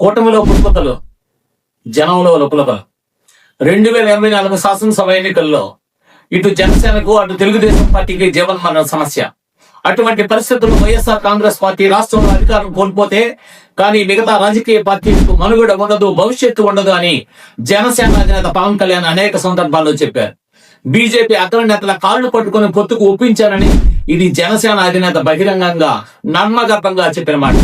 కూటమిలో పుష్పతలు జనంలో లుపలపలు. రెండు వేల ఇరవై నాలుగు శాసనసభ ఎన్నికల్లో ఇటు జనసేనకు అటు తెలుగుదేశం పార్టీకి జీవన్ మరణ సమస్య. అటువంటి పరిస్థితుల్లో వైఎస్ఆర్ కాంగ్రెస్ పార్టీ రాష్ట్రంలో అధికారం కోల్పోతే కానీ మిగతా రాజకీయ పార్టీలకు మనుగడ ఉండదు భవిష్యత్తు ఉండదు అని జనసేన అధినేత పవన్ కళ్యాణ్ అనేక సందర్భాల్లో చెప్పారు. బీజేపీ అగ్రనేతల కాళ్ళు పట్టుకుని పొత్తుకు ఒప్పించారని ఇది జనసేన అధినేత బహిరంగంగా నర్మగర్భంగా చెప్పిన మాట.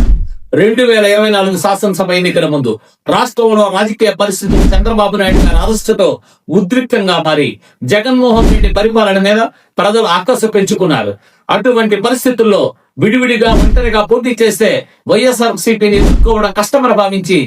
రెండు వేల ఇరవై నాలుగు శాసనసభ ఎన్నికల ముందు రాష్ట్రంలో రాజకీయ పరిస్థితులు చంద్రబాబు నాయుడు గారి అరెస్టుతో ఉద్రిక్తంగా మారి జగన్మోహన్ రెడ్డి పరిపాలన మీద ప్రజలు ఆకర్ష పెంచుకున్నారు. అటువంటి పరిస్థితుల్లో విడివిడిగా ఒంటరిగా పోటీ చేస్తే వైఎస్ఆర్ సిపిని ఎదుర్కోవడం కష్టమని భావించి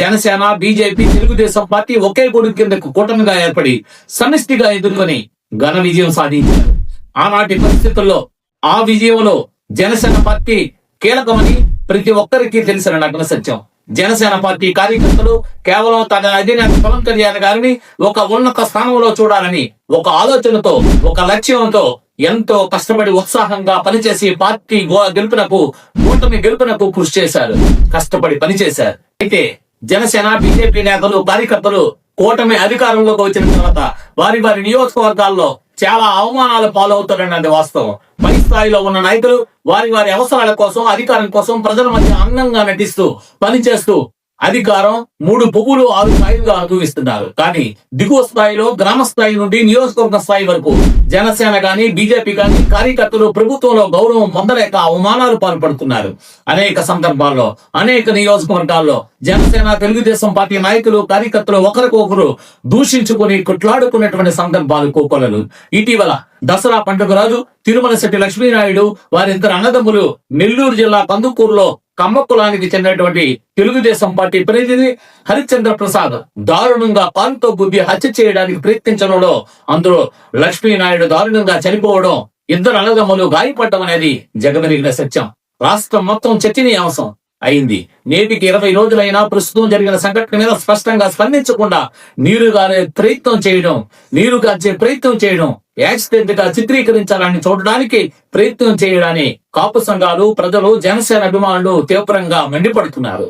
జనసేన బీజేపీ తెలుగుదేశం పార్టీ ఒకే గొడుగు కిందకు కూటమిగా ఏర్పడి సమిష్టిగా ఎదుర్కొని ఘన విజయం సాధించారు. ఆనాటి పరిస్థితుల్లో ఆ విజయంలో జనసేన పార్టీ కీలకమని ప్రతి ఒక్కరికి తెలిసిన నగ్న సత్యం. జనసేన పార్టీ కార్యకర్తలు కేవలం తన అధినేత పవన్ కళ్యాణ్ గారిని ఒక ఉన్నత స్థానంలో చూడాలని ఒక ఆలోచనతో ఒక లక్ష్యంతో ఎంతో కష్టపడి ఉత్సాహంగా పనిచేసి పార్టీ గో- గెలుపునకు కూటమి గెలుపునకు కృషి చేశారు. కష్టపడి పనిచేశారు. అయితే జనసేన బీజేపీ నేతలు కార్యకర్తలు కూటమి అధికారంలోకి వచ్చిన తర్వాత వారి వారి నియోజకవర్గాల్లో చాలా అవమానాలు పాలవుతారన్నది వాస్తవం. పై స్థాయిలో ఉన్న నాయకులు వారి వారి అవసరాల కోసం అధికారం కోసం ప్రజల మధ్య అందంగా నటిస్తూ పనిచేస్తూ అధికారం మూడు భూములు ఆరు స్థాయిలుగా అనుభవిస్తున్నారు కానీ దిగువ స్థాయిలో గ్రామ స్థాయి నుండి నియోజకవర్గ స్థాయి వరకు జనసేన గాని బీజేపీ గాని కార్యకర్తలు ప్రభుత్వంలో గౌరవం పొందలేక అవమానాలు పాల్పడుతున్నారు. అనేక సందర్భాల్లో అనేక నియోజకవర్గాల్లో జనసేన తెలుగుదేశం పార్టీ నాయకులు కార్యకర్తలు ఒకరికొకరు దూషించుకుని కొట్లాడుకున్నటువంటి సందర్భాలు కోకొలలు. ఇటీవల దసరా పండుగ రాజు తిరుమల శెట్టి లక్ష్మీనాయుడు వారిద్దరు అన్నదమ్ములు నెల్లూరు జిల్లా కందుకూరులో కమ్మ కులానికి చెందినటువంటి తెలుగుదేశం పార్టీ ప్రతినిధి హరిశ్చంద్ర ప్రసాద్ దారుణంగా పాన్తో గుబ్బి హత్య చేయడానికి ప్రయత్నించడంలో అందులో లక్ష్మీనాయుడు దారుణంగా చనిపోవడం ఇద్దరు అన్నదమ్ములు గాయపడటం అనేది జగమెరిగిన సత్యం. రాష్ట్రం మొత్తం చర్చనీయాంశం అయింది. నేటికి ఇరవై రోజులైనా ప్రస్తుతం జరిగిన సంఘటన మీద స్పష్టంగా స్పందించకుండా నీరుగానే ప్రయత్నం చేయడం నీరు కాచే ప్రయత్నం చేయడం యాక్సిడెంట్గా చిత్రీకరించాలని చూడడానికి ప్రయత్నం చేయడాన్ని కాపు సంఘాలు ప్రజలు జనసేన అభిమానులు తీవ్రంగా మండిపడుతున్నారు.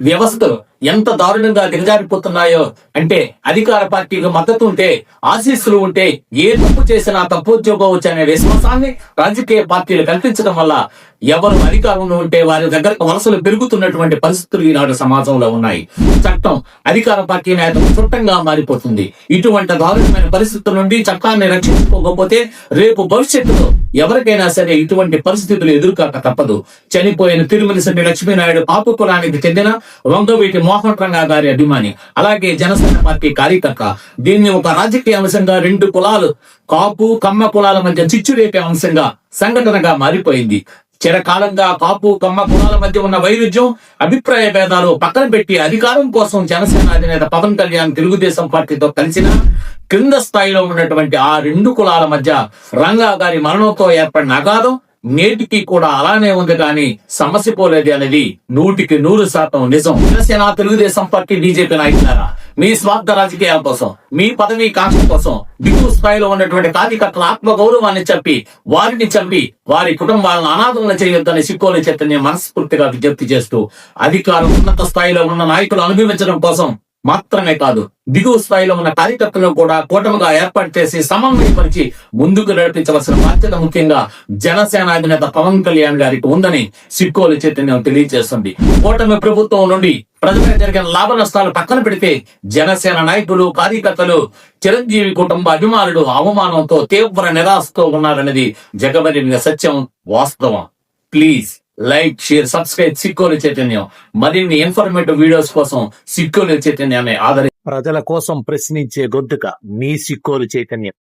వ్యవస్థలు ఎంత దారుణంగా దిగజారిపోతున్నాయో అంటే అధికార పార్టీకి మద్దతు ఉంటే ఆశీస్సులు ఉంటే ఏ తప్పు చేసినా తప్పోద్యోగవచ్చు అనే విశ్వాసాన్ని రాజకీయ పార్టీలు కల్పించడం వల్ల ఎవరు అధికారంలో ఉంటే వారి దగ్గర వలసలు పెరుగుతున్నటువంటి పరిస్థితులు ఈనాడు సమాజంలో ఉన్నాయి. చట్టం అధికార పార్టీ నేత చుట్టంగా మారిపోతుంది. ఇటువంటి దారుణమైన పరిస్థితుల నుండి చట్టాన్ని రక్షించుకోకపోతే రేపు భవిష్యత్తులో ఎవరికైనా సరే ఇటువంటి పరిస్థితులు ఎదుర్కాక తప్పదు. చనిపోయిన తిరుమల శెట్టి లక్ష్మీనాయుడు పాపు కులానికి చెందిన వంగవీటి మోహన్ రంగా గారి అభిమాని అలాగే జనసేన పార్టీ కార్యకర్త. దీన్ని ఒక రాజకీయ అంశంగా రెండు కులాలు కాపు కమ్మ కులాల మధ్య చిచ్చు రేపే అంశంగా సంఘటనగా మారిపోయింది. చిరకాలంగా కాపు కమ్మ కులాల మధ్య ఉన్న వైరుధ్యం అభిప్రాయ భేదాలు పక్కన పెట్టి అధికారం కోసం జనసేన అధినేత పవన్ కళ్యాణ్ తెలుగుదేశం పార్టీతో కలిసిన క్రింద స్థాయిలో ఉన్నటువంటి ఆ రెండు కులాల మధ్య రంగా గారి మరణంతో ఏర్పడిన అగాధం నేటికి కూడా అలానే ఉంది కానీ సమస్య పోలేదు అనేది నూటికి నూరు శాతం నిజం. జనసేన తెలుగుదేశం పార్టీ బీజేపీ నాయకులారా మీ స్వార్థ రాజకీయాల కోసం మీ పదవీ కాంక్ష కోసం దిగువ స్థాయిలో ఉన్నటువంటి కార్యకర్తల ఆత్మ గౌరవాన్ని చంపి వారిని చంపి వారి కుటుంబాలను అనాథలను చేయొద్దని సిక్కోని చైతన్యం మనస్ఫూర్తిగా విజ్ఞప్తి చేస్తూ అధికారం ఉన్నత స్థాయిలో ఉన్న నాయకులు అనుభవించడం కోసం మాత్రమే కాదు దిగువ స్థాయిలో ఉన్న కార్యకర్తలను కూడా కూటమిగా ఏర్పాటు చేసి సమన్వయపరిచి ముందుకు నడిపించవలసిన బాధ్యత ముఖ్యంగా జనసేన అధినేత పవన్ కళ్యాణ్ గారికి ఉందని సిక్కోలు చైతన్యం తెలియజేస్తుంది. కూటమి ప్రభుత్వం నుండి ప్రజలకు జరిగిన లాభ నష్టాలు పక్కన పెడితే జనసేన నాయకులు కార్యకర్తలు చిరంజీవి కుటుంబ అభిమానులు అవమానంతో తీవ్ర నిరాశతో ఉన్నారనేది జగబరిన సత్యం వాస్తవం. Please. Like share subscribe Sikkolu Chaitanyam. మరిన్ని ఇన్ఫర్మేటివ్ వీడియోస్ కోసం సిక్కోలు చైతన్యాన్ని ఆదరి ప్రజల కోసం ప్రశ్నించే గొంతుక మీ సిక్కోలు చైతన్యం.